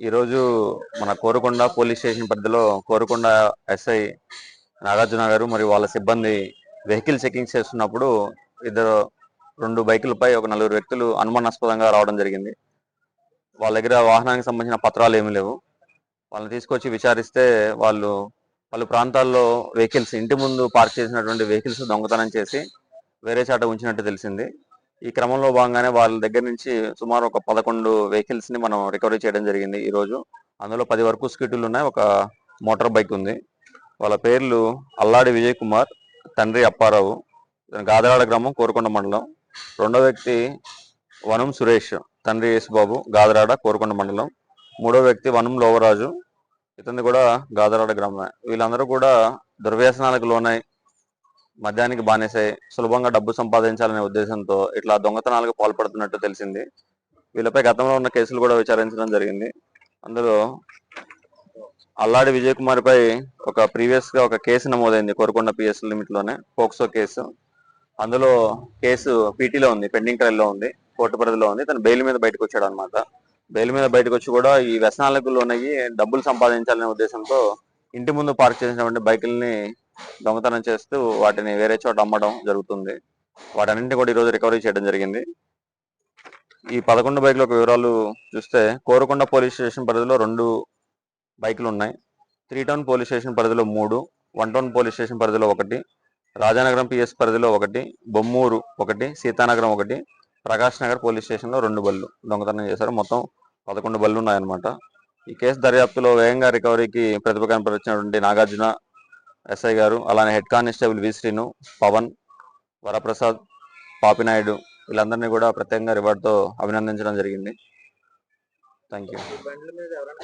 ఈరోజు మన Korukonda police station పరిధిలో కోరుకొండ ఎస్ఐ నాగార్జున గారు మరియు వాళ్ళ సిబ్బంది వెహికల్ చెకింగ్ చేస్తున్నప్పుడు ఇద్దరు రెండు బైకులపై ఒక నలుగురు వ్యక్తులు అనుమానాస్పదంగా రావడం జరిగింది. వాళ్ళ దగ్గర వాహనానికి సంబంధించిన పత్రాలు ఏమీ లేవు. వాళ్ళని తీసుకొచ్చి విచారిస్తే వాళ్ళు పలు ప్రాంతాల్లో వెహికల్స్ ఇంటి ముందు పార్క్ చేసినటువంటి వెహికల్స్ దొంగతనం చేసి వేరే చాట ఉంచినట్టు తెలిసింది. ఈ క్రమంలో భాగంగానే వాళ్ళ దగ్గర నుంచి సుమారు ఒక పదకొండు వెహికల్స్ని మనం రికవరీ చేయడం జరిగింది ఈ రోజు. అందులో పది వరకు స్కూటీలు ఉన్నాయి. ఒక మోటార్ బైక్ ఉంది. వాళ్ళ పేర్లు అల్లాడి విజయ్ కుమార్ తండ్రి అప్పారావు గాదరాడ గ్రామం కోరుకొండ మండలం. రెండో వ్యక్తి వనం సురేష్ తండ్రి యేసుబాబు గాదరాడ కోరుకొండ మండలం. మూడో వ్యక్తి వనం లోవరాజు ఇతని కూడా గాదరాడ గ్రామమే. వీళ్ళందరూ కూడా దుర్వ్యసనాలకు లోనై మద్యానికి బానేసాయి సులభంగా డబ్బు సంపాదించాలనే ఉద్దేశంతో ఇట్లా దొంగతనాలకు పాల్పడుతున్నట్టు తెలిసింది. వీళ్ళపై గతంలో ఉన్న కేసులు కూడా విచారించడం జరిగింది. అందులో అల్లాడి విజయ్ కుమార్ పై ఒక ప్రీవియస్గా ఒక కేసు నమోదైంది కోరుకొండ పిఎస్ లిమిట్లోనే పోక్సో కేసు. అందులో కేసు పీటీలో ఉంది పెండింగ్ ట్రయల్లో ఉంది కోర్టు పరిధిలో ఉంది. తను బెయిల్ మీద బయటకు వచ్చాడు అనమాట బెయిల్ మీద బయటకు వచ్చి కూడా ఈ వ్యసనాలకు లోనయ్యి డబ్బులు సంపాదించాలనే ఉద్దేశంతో ఇంటి ముందు పార్క్ చేసినటువంటి బైకుల్ని దొంగతనం చేస్తూ వాటిని వేరే చోట అమ్మడం జరుగుతుంది. వాటన్నింటినీ కూడా ఈరోజు రికవరీ చేయడం జరిగింది. ఈ పదకొండు బైకుల యొక్క వివరాలు చూస్తే కోరుకొండ పోలీస్ స్టేషన్ పరిధిలో రెండు బైకులు ఉన్నాయి. త్రీ టౌన్ పోలీస్ స్టేషన్ పరిధిలో మూడు వన్ టౌన్ పోలీస్ స్టేషన్ పరిధిలో ఒకటి రాజానగరం పిఎస్ పరిధిలో ఒకటి బొమ్మూరు ఒకటి సీతానగరం ఒకటి ప్రకాష్ నగర్ పోలీస్ స్టేషన్లో రెండు బళ్ళు దొంగతనం చేశారు. మొత్తం పదకొండు బళ్ళు ఉన్నాయన్నమాట. ఈ కేసు దర్యాప్తులో వేగంగా రికవరీకి ప్రతిభ కనపరిచినటువంటి నాగార్జున ఎస్ఐ గారు అలానే head constable V Srinu Pavan Varaprasad Papinaidu వీళ్ళందరినీ కూడా ప్రత్యేకంగా రివార్డ్తో అభినందించడం జరిగింది. Thank you